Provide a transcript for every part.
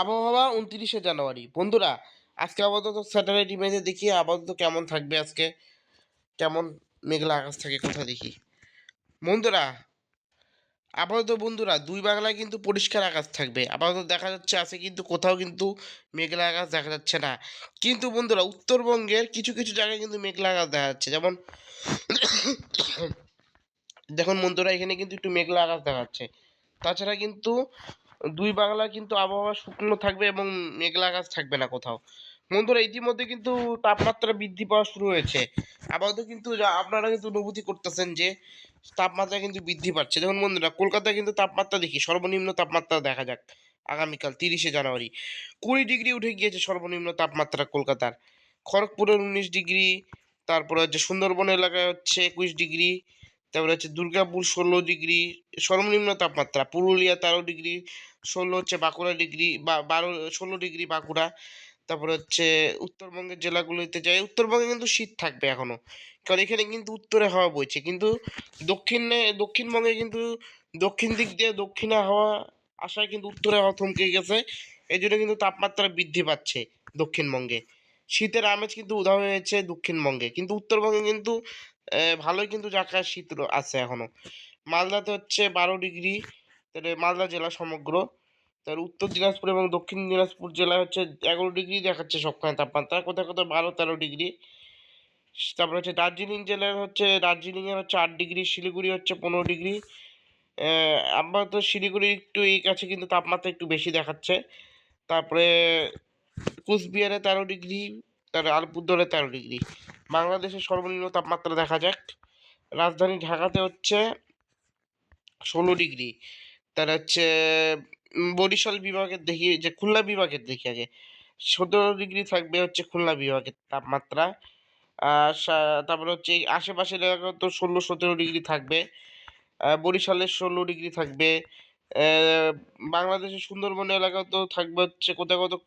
আবহাওয়া উনত্রিশে জানুয়ারি। বন্ধুরা, আজকে আপাতত স্যাটেলাইট ইমেজে দেখি, আপাতত কেমন থাকবে আজকে? কেমন মেঘলা আকাশ থাকে কোথায় দেখি? বন্ধুরা, আপাতত বন্ধুরা, দুই বাংলায় কিন্তু পরিষ্কার আকাশ থাকবে। আপাতত দেখা যাচ্ছে, আছে কিন্তু কোথাও কিন্তু মেঘলা আকাশ দেখা যাচ্ছে না। কিন্তু বন্ধুরা, উত্তরবঙ্গের কিছু কিছু জায়গায় কিন্তু মেঘলা আকাশ দেখা যাচ্ছে। যেমন, দেখুন বন্ধুরা, এখানে কিন্তু একটু মেঘলা আকাশ দেখা যাচ্ছে। তাছাড়া কিন্তু দুই বাংলা কিন্তু আবহাওয়া শুকনো থাকবে এবং মেঘলা আকাশ থাকবে না কোথাও। বন্ধুরা, ইতিমধ্যে কিন্তু তাপমাত্রা বৃদ্ধি পাওয়া শুরু হয়েছে। আপাতত কিন্তু আপনারা কিন্তু অনুভূতি করতেছেন যে, তাপমাত্রা কিন্তু বৃদ্ধি পাচ্ছে। দেখুন বন্ধুরা, কলকাতায় কিন্তু তাপমাত্রা দেখি, সর্বনিম্ন তাপমাত্রা দেখা যাক আগামীকাল, তিরিশে জানুয়ারি। কুড়ি ডিগ্রি উঠে গিয়েছে সর্বনিম্ন তাপমাত্রা কলকাতার। খড়গপুরের উনিশ ডিগ্রি, তারপরে হচ্ছে সুন্দরবন এলাকায় হচ্ছে একুশ ডিগ্রি তারপরে হচ্ছে দুর্গাপুর ষোলো ডিগ্রি, সর্বনিম্ন তাপমাত্রা পুরুলিয়া তেরো ডিগ্রি, ষোলো হচ্ছে বাঁকুড়া ডিগ্রি, বা বারো, ষোলো ডিগ্রি বাঁকুড়া, তারপরে হচ্ছে উত্তরবঙ্গের জেলাগুলোতে যাই, উত্তরবঙ্গে কিন্তু শীত থাকবে এখনও কারণ এখানে কিন্তু উত্তরে হাওয়া বইছে, কিন্তু দক্ষিণে, দক্ষিণবঙ্গে কিন্তু দক্ষিণ দিক দিয়ে দক্ষিণে হাওয়া আসায় কিন্তু উত্তরে হাওয়া থমকে গেছে এই জন্য কিন্তু তাপমাত্রা বৃদ্ধি পাচ্ছে দক্ষিণবঙ্গে। শীতের আমেজ কিন্তু উধাও হয়েছে দক্ষিণবঙ্গে। কিন্তু উত্তরবঙ্গে কিন্তু ভালোই কিন্তু জায়গায় শীত আছে এখনও। মালদাতে হচ্ছে বারো ডিগ্রি, তাহলে মালদা জেলা সমগ্র। তার উত্তর দিনাজপুর এবং দক্ষিণ দিনাজপুর জেলায় হচ্ছে এগারো ডিগ্রি দেখাচ্ছে সবখানে তাপমাত্রা, কোথায় কোথাও বারো তেরো ডিগ্রি। তারপরে হচ্ছে দার্জিলিং জেলার হচ্ছে দার্জিলিংয়ের হচ্ছে আট ডিগ্রি, শিলিগুড়ি হচ্ছে পনেরো ডিগ্রি। আপাতত শিলিগুড়ি একটু এই কাছে কিন্তু তাপমাত্রা একটু বেশি দেখাচ্ছে। তারপরে কুচবিহারে তেরো ডিগ্রি, তার আলিপুরদুয়ারে তেরো ডিগ্রি। বাংলাদেশের সর্বনিম্ন তাপমাত্রা দেখা যাক। রাজধানী ঢাকাতে হচ্ছে ষোলো ডিগ্রি। তার হচ্ছে বরিশাল বিভাগের দেখি, যে খুলনা বিভাগের দেখি আগে। সতেরো ডিগ্রি থাকবে হচ্ছে খুলনা বিভাগের তাপমাত্রা। আর তারপরে হচ্ছে এই আশেপাশের এলাকা তো ষোলো, সতেরো ডিগ্রি থাকবে। বরিশালের ষোলো ডিগ্রি থাকবে। বাংলাদেশের সুন্দরবন এলাকা তো থাকবে হচ্ছে কোথাও কোথাও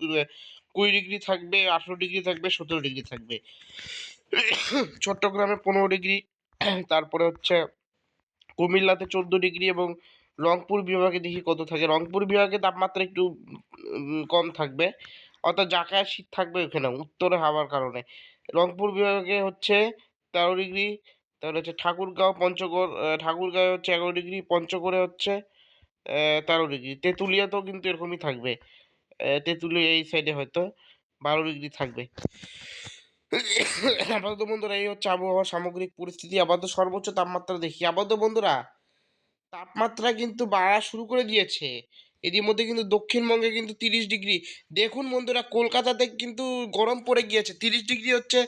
কুড়ি ডিগ্রি থাকবে, আঠেরো ডিগ্রি থাকবে, সতেরো ডিগ্রি থাকবে। চট্টগ্রামে পনেরো ডিগ্রি, তারপরে হচ্ছে কুমিল্লাতে চোদ্দ ডিগ্রি এবং রংপুর বিভাগে দেখি কত থাকে। রংপুর বিভাগে তাপমাত্রা একটু কম থাকবে। অর্থাৎ জাকায় শীত থাকবে ওখানে উত্তরে হাওয়ার কারণে। রংপুর বিভাগে হচ্ছে তেরো ডিগ্রি, তারপরে হচ্ছে ঠাকুরগাঁও, পঞ্চগড় ঠাকুরগাঁও হচ্ছে এগারো ডিগ্রি, পঞ্চগড়ে হচ্ছে তেরো ডিগ্রি। তেঁতুলিয়াতেও কিন্তু এরকমই থাকবে। তেঁতুলিয়া এই সাইডে হয়তো বারো ডিগ্রি থাকবে। আপাতত বন্ধুরা, এই হচ্ছে আবহাওয়ার সামগ্রিক পরিস্থিতি। আপাতত সর্বোচ্চ তাপমাত্রা দেখি। আপাতত বন্ধুরা, তাপমাত্রা কিন্তু বাড়া শুরু করে দিয়েছে। এরই মধ্যে কিন্তু দক্ষিণবঙ্গে কিন্তু তিরিশ ডিগ্রি। দেখুন বন্ধুরা, কলকাতাতে কিন্তু গরম পড়ে গিয়েছে। তিরিশ ডিগ্রি হচ্ছে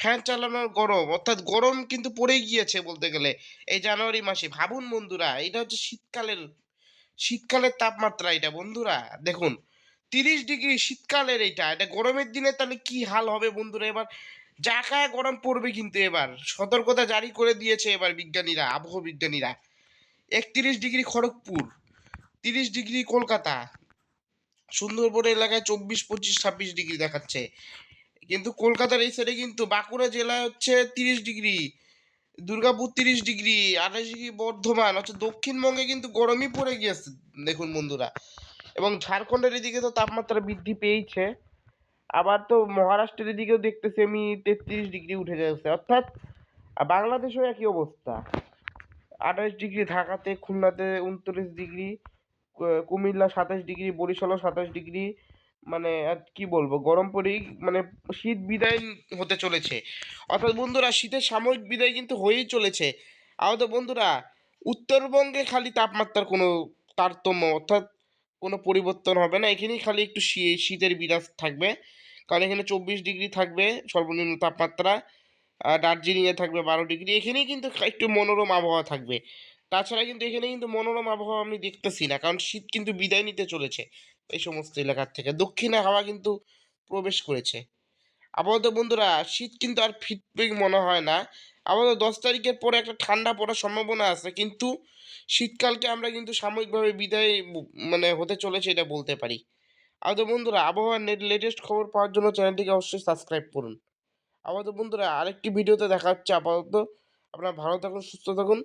ফ্যান চালানোর গরম। অর্থাৎ গরম কিন্তু পড়ে গিয়েছে বলতে গেলে এই জানুয়ারি মাসে। ভাবুন বন্ধুরা, এটা হচ্ছে শীতকালের শীতকালের তাপমাত্রা এটা বন্ধুরা। দেখুন তিরিশ ডিগ্রি শীতকালের এটা এটা গরমের দিনে তাহলে কি হাল হবে বন্ধুরা? এবার জাকায় গরম পড়বে কিন্তু এবার। সতর্কতা জারি করে দিয়েছে এবার বিজ্ঞানীরা আবহাওয়া বিজ্ঞানীরা। একত্রিশ ডিগ্রি খড়গপুর, তিরিশ ডিগ্রি কলকাতা সুন্দরবন এলাকায় চব্বিশ, পঁচিশ, ছাব্বিশ ডিগ্রি দেখাচ্ছে। কিন্তু কলকাতার এই সাইডে কিন্তু বাঁকুড়া জেলায় হচ্ছে তিরিশ ডিগ্রি, দুর্গাপুর তিরিশ ডিগ্রি আঠাশ ডিগ্রি বর্ধমান হচ্ছে দক্ষিণবঙ্গে কিন্তু গরমই পড়ে গিয়েছে। দেখুন বন্ধুরা এবং ঝাড়খণ্ডের এদিকে তো তাপমাত্রা বৃদ্ধি পেয়েছে আবার তো মহারাষ্ট্রের এদিকেও দেখতেছি আমি তেত্রিশ ডিগ্রি উঠে যাচ্ছে অর্থাৎ বাংলাদেশেও একই অবস্থা। আঠাশ ডিগ্রি ঢাকাতে, খুলনাতে উনত্রিশ ডিগ্রি কুমিল্লা সাতাশ ডিগ্রি, বরিশালও সাতাশ ডিগ্রি। মানে আর কি বলব, গরম পড়েই মানে শীত বিদায় হতে চলেছে। অর্থাৎ বন্ধুরা, শীতের সাময়িক বিদায় কিন্তু হয়েই চলেছে। আহত বন্ধুরা, উত্তরবঙ্গে খালি তাপমাত্রার কোনো তারতম্য, অর্থাৎ কোনো পরিবর্তন হবে না। এখানেই খালি একটু শীতের বিরাজ থাকবে। কারণ এখানে চব্বিশ ডিগ্রি থাকবে সর্বনিম্ন তাপমাত্রা দার্জিলিংয়ে থাকবে বারো ডিগ্রি। এখানেই কিন্তু একটু মনোরম আবহাওয়া থাকবে। তাছাড়া কিন্তু এখানে কিন্তু মনোরম আবহাওয়া আমি দেখতেছি না, কারণ শীত কিন্তু বিদায় নিতে চলেছে এই সমস্ত এলাকার থেকে। দক্ষিণে হাওয়া কিন্তু প্রবেশ করেছে। আপাতত বন্ধুরা, শীত কিন্তু আর ফিরবে মনে হয় না। আপাতত দশ তারিখের পরে একটা ঠান্ডা পড়ার সম্ভাবনা আছে, কিন্তু শীতকালকে আমরা কিন্তু সাময়িকভাবে বিদায় মানে হতে চলেছে এটা বলতে পারি। আমাদের বন্ধুরা, আবহাওয়ার লেটেস্ট খবর পাওয়ার জন্য চ্যানেলটিকে অবশ্যই সাবস্ক্রাইব করুন। আপাতত বন্ধুরা, আরেকটি ভিডিওতে দেখা হচ্ছে আপাতত। আপনারা ভালো থাকুন, সুস্থ থাকুন।